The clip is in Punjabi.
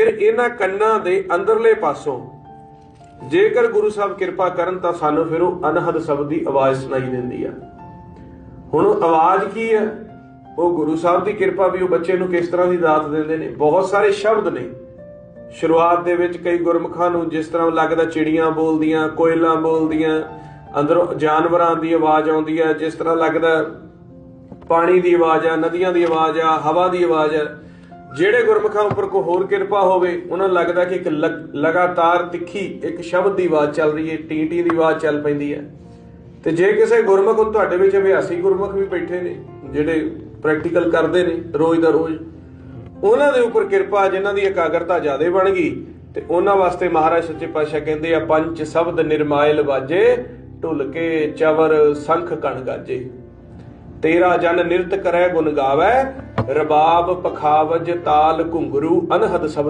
ਫਿਰ ਇਹਨਾਂ ਕੰਨਾਂ ਦੇ ਅੰਦਰਲੇ ਪਾਸੋਂ ਜੇਕਰ ਗੁਰੂ ਸਾਹਿਬ ਕਿਰਪਾ ਕਰਨ ਤਾਂ ਸਾਨੂੰ ਫਿਰ ਉਹ ਅਨਹਦ ਸ਼ਬਦ ਦੀ ਆਵਾਜ਼ ਸੁਣਾਈ ਦਿੰਦੀ ਆ। ਹੁਣ ਆਵਾਜ਼ ਕੀ ਹੈ ਉਹ ਗੁਰੂ ਸਾਹਿਬ ਦੀ ਕਿਰਪਾ ਵੀ ਉਹ ਬੱਚੇ ਨੂੰ ਕਿਸ ਤਰ੍ਹਾਂ ਦੀ ਦਾਤ ਦਿੰਦੇ ਨੇ? ਬਹੁਤ ਸਾਰੇ ਸ਼ਬਦ ਨੇ। ਸ਼ੁਰੂਆਤ ਦੇ ਵਿੱਚ ਕਈ ਗੁਰਮੁਖਾਂ ਨੂੰ ਜਿਸ ਤਰ੍ਹਾਂ ਲੱਗਦਾ ਚਿੜੀਆਂ ਬੋਲਦੀਆਂ, ਕੋਇਲਾਂ ਬੋਲਦੀਆਂ, ਅੰਦਰੋਂ ਜਾਨਵਰਾਂ ਦੀ ਆਵਾਜ਼ ਆਉਂਦੀ ਹੈ ਜਿਸ ਤਰ੍ਹਾਂ ਲੱਗਦਾ ਪਾਣੀ ਦੀ ਆਵਾਜ਼ ਆ, ਨਦੀਆਂ ਦੀ ਆਵਾਜ਼ ਆ, ਹਵਾ ਦੀ ਆਵਾਜ਼ ਆ ਜਿਹੜੇ ਗੁਰਮੁਖਾਂ ਉੱਪਰ ਕੋਈ ਹੋਰ ਕਿਰਪਾ ਹੋਵੇ, ਉਹਨਾਂ ਨੂੰ ਲੱਗਦਾ ਕਿ ਇੱਕ ਲਗਾਤਾਰ ਤਿੱਖੀ ਇੱਕ ਸ਼ਬਦ ਦੀ ਆਵਾਜ਼ ਚੱਲ ਰਹੀ ਹੈ ਟੀ ਟੀ ਦੀ ਆਵਾਜ਼ ਚੱਲ ਪੈਂਦੀ ਹੈ। ਤੇ ਜੇ ਕਿਸੇ ਗੁਰਮੁਖ ਤੁਹਾਡੇ ਵਿੱਚ ਅਭਿਆਸੀ ਗੁਰਮੁਖ ਵੀ ਬੈਠੇ ਨੇ, ਜਿਹੜੇ ਪ੍ਰੈਕਟੀਕਲ ਕਰਦੇ ਨੇ ਰੋਜ਼ ਦਾ ਰੋਜ਼, ਉਹਨਾਂ ਦੇ ਉੱਪਰ ਕਿਰਪਾ ਜਿਨ੍ਹਾਂ ਦੀ ਇਕਾਗਰਤਾ ਜ਼ਿਆਦੇ ਬਣ ਗਈ, ਤੇ ਉਹਨਾਂ ਵਾਸਤੇ ਮਹਾਰਾਜ ਸੱਚੇ ਪਾਤਸ਼ਾਹ ਕਹਿੰਦੇ ਆ, ਪੰਜ ਸ਼ਬਦ ਨਿਰਮਾਇਲ ਵਾਜੇ, ਢੁਲ ਕੇ ਚਵਰ ਸੰਖ ਕਣ ਗਾਜੇ। ਤੇਰਾ ਜਨ ਨਿਰਤ ਕਰੈ ਗੁਣ ਗਾਵੈ ਰਬਾਬ ਪਖਾਵਜ ਤਾਲ ਘੁੰਗਰੂ ਅਨਹਦ ਸ਼ਬਦ